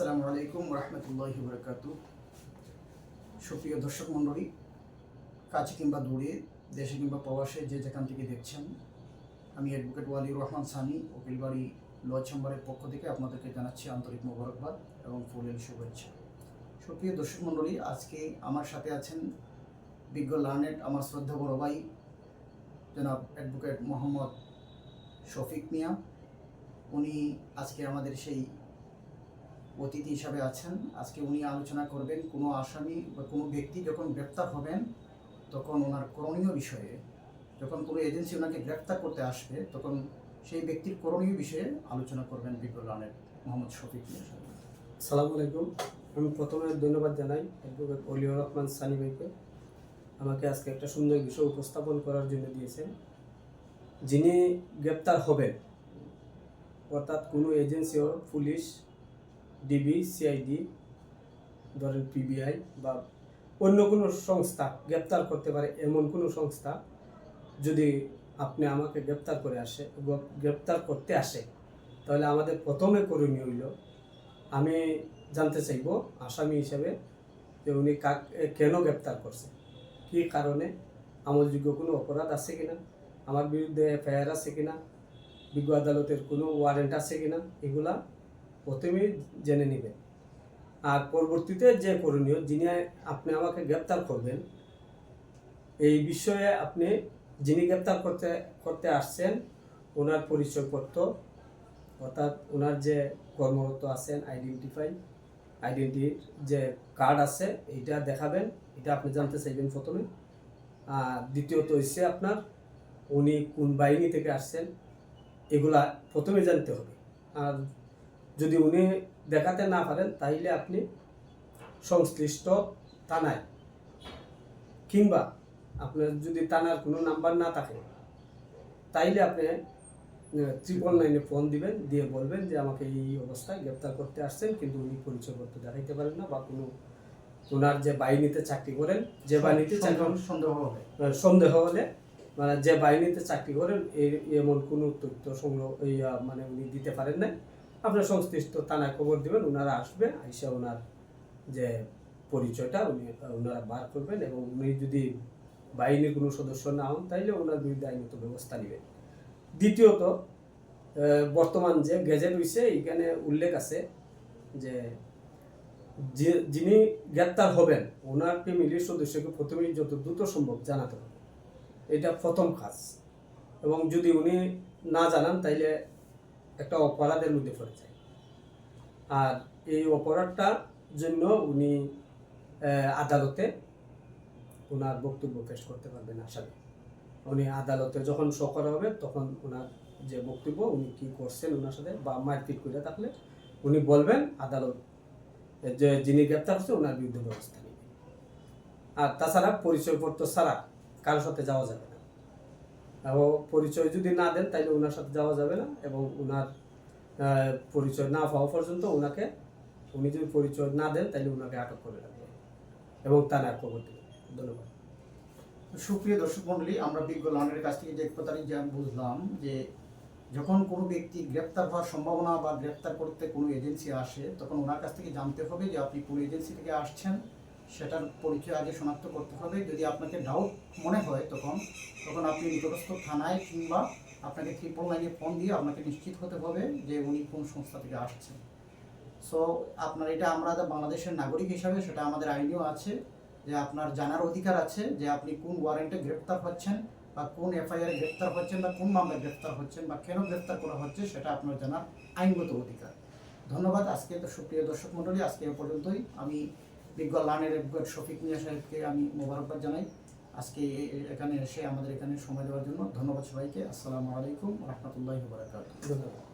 আসসালামু আলাইকুম রহমতুল্লাহ বরকাত সুপ্রিয় দর্শক মণ্ডলী, কাছে কিংবা দূরে, দেশে কিংবা প্রবাসে যে যেখান থেকে দেখছেন, আমি অ্যাডভোকেট ওয়ালিউর রহমান সানি, উকিলবাড়ি ল চেম্বারের পক্ষ থেকে আপনাদেরকে জানাচ্ছি আন্তরিক মোবারকবাদ এবং ফুলের শুভেচ্ছা। সুপ্রিয় দর্শক মণ্ডলী, আজকে আমার সাথে আছেন বিজ্ঞ লার্নেট আমার শ্রদ্ধা বড় ভাই, জনাব অ্যাডভোকেট মোহাম্মদ শফিক মিয়া। উনি আজকে আমাদের সেই অতিথি হিসাবে আছেন। আজকে উনি আলোচনা করবেন, কোনো আসামি বা কোনো ব্যক্তি যখন গ্রেপ্তার হবেন, তখন ওনার করণীয় বিষয়ে, যখন কোনো এজেন্সি ওনাকে গ্রেপ্তার করতে আসবে, তখন সেই ব্যক্তির করণীয় বিষয়ে আলোচনা করবেন বিজ্ঞ লানের মোহাম্মদ শফিক। সালামু আলাইকুম। আমি প্রথমে ধন্যবাদ জানাই অ্যাডভোকেট অলিউর রহমান সানি ভাইকে। আমাকে আজকে একটা সুন্দর বিষয় উপস্থাপন করার জন্য দিয়েছেন। যিনি গ্রেপ্তার হবেন, অর্থাৎ কোনো এজেন্সি পুলিশ ডিবি সিআইডি ধরেন পিবিআই বা অন্য কোনো সংস্থা গ্রেপ্তার করতে পারে এমন কোনো সংস্থা যদি আপনি আমাকে গ্রেপ্তার করে আসে গ্রেপ্তার করতে আসে, তাহলে আমাদের প্রথমে করণীয় হইল, আমি জানতে চাইব আসামি হিসেবে যে উনি কাক কেন গ্রেপ্তার করছে? কী কারণে? আমলযোগ্য কোনো অপরাধ আছে কিনা? আমার বিরুদ্ধে এফআইআর আছে কিনা? বিজ্ঞ আদালতের কোনো ওয়ারেন্ট আছে কিনা? এগুলা প্রথমেই জেনে নেবেন। আর পরবর্তীতে যে করণীয়, যিনি আপনি আমাকে গ্রেপ্তার করবেন, এই বিষয়ে আপনি যিনি গ্রেপ্তার করতে করতে আসছেন, ওনার পরিচয়পত্র, অর্থাৎ ওনার যে কর্মরত আছেন আইডেন্টিফাই আইডেন্টিটির যে কার্ড আছে, এইটা দেখাবেন, এটা আপনি জানতে চাইবেন প্রথমে। আর দ্বিতীয়ত হচ্ছে আপনার, উনি কোন বাহিনী থেকে আসছেন, এগুলা প্রথমে জানতে হবে। আর যদি উনি দেখাতে না পারেন তাইলে আপনি সংশ্লিষ্ট থানায় কিংবা আপনার যদি থানার কোনো নাম্বার না থাকে তাইলে আপনি ট্রিপল নাইনে ফোন দিবেন দিয়ে বলবেন যে আমাকে এই অবস্থায় গ্রেপ্তার করতে আসছেন কিন্তু উনি পরিচয়পত্র দেখাইতে পারেন না বা কোনো ওনার যে বাহিনীতে চাকরি করেন যে বাহিনীতে সন্দেহ- হবে সন্দেহ হলে মানে যে বাহিনীতে চাকরি করেন এমন কোনো তথ্য সংগ্রহ মানে উনি দিতে পারেন না আপনার সংশ্লিষ্ট থানায় খবর দিবেন ওনারা আসবে আইসা ওনার যে পরিচয়টা উনি ওনারা বার করবেন এবং উনি যদি বাহিনীর কোনো সদস্য না হন, তাইলে ওনার বিরুদ্ধে আইনত ব্যবস্থা নেবেন। দ্বিতীয়ত বর্তমান যে গেজেট হইছে এখানে উল্লেখ আছে যে যিনি গ্রেপ্তার হবেন ওনার ফ্যামিলির সদস্যকে প্রথমেই যত দ্রুত সম্ভব জানাতে হবে। এটা প্রথম কাজ। এবং যদি উনি না জানান, তাইলে একটা অপরাধের মধ্যে পড়ে যায় আর এই অপরাধটার জন্য উনি আদালতে ওনার বক্তব্য পেশ করতে পারবেন আসামি উনি আদালতে যখন শো হবে তখন ওনার যে বক্তব্য, উনি কি করছেন ওনার সাথে বা মারপিট করে থাকলে উনি বলবেন আদালত, যে যিনি গ্রেপ্তার হচ্ছে ওনার বিরুদ্ধে ব্যবস্থা নেবে। আর তাছাড়া পরিচয়পত্র ছাড়া কারোর সাথে যাওয়া যাবে এবং পরিচয় যদি না দেন তাহলে ওনার সাথে যাওয়া যাবে না এবং ওনার পরিচয় না পাওয়া পর্যন্ত ওনাকে উনি যদি পরিচয় না দেন তাহলে ওনাকে আটক করে রাখবে এবং তার খবর দেবে। ধন্যবাদ। সুপ্রিয় দর্শক মণ্ডলী, আমরা বিজ্ঞ লানের কাছ থেকে যে কথাটি যা বুঝলাম যে, যখন কোনো ব্যক্তি গ্রেপ্তার হওয়ার সম্ভাবনা বা গ্রেপ্তার করতে কোনো এজেন্সি আসে, তখন ওনার কাছ থেকে জানতে হবে যে আপনি কোন এজেন্সি থেকে আসছেন। সেটার পরিচয় আগে শনাক্ত করতে হবে। যদি আপনাকে ডাউট মনে হয় তখন তখন আপনি নিকটস্থ থানায় কিংবা আপনাকে ট্রিপল লাইনে ফোন দিয়ে আপনাকে নিশ্চিত হতে হবে যে উনি কোন সংস্থা থেকে আসছেন। সো আপনার এটা আমরা বাংলাদেশের নাগরিক হিসাবে সেটা আমাদের আইনেও আছে যে আপনার জানার অধিকার আছে যে আপনি কোন ওয়ারেন্টে গ্রেপ্তার হচ্ছেন বা কোন এফআইআর গ্রেপ্তার হচ্ছেন বা কোন মামলায় গ্রেপ্তার হচ্ছেন বা কেন গ্রেপ্তার করা হচ্ছে সেটা আপনার জানার আইনগত অধিকার। ধন্যবাদ আজকে তো সুপ্রিয় দর্শক মণ্ডলী, আজকে এ পর্যন্তই। আমি বিজ্ঞ লানের অ্যাডভোকেট শফিক মিয়া সাহেবকে আমি মোবারকবাদ জানাই। আজকে এখানে এসে আমাদের এখানে সময় দেওয়ার জন্য ধন্যবাদ সবাইকে। আসসালামু আলাইকুম রহমতুল্লাহ বারকাত ধন্যবাদ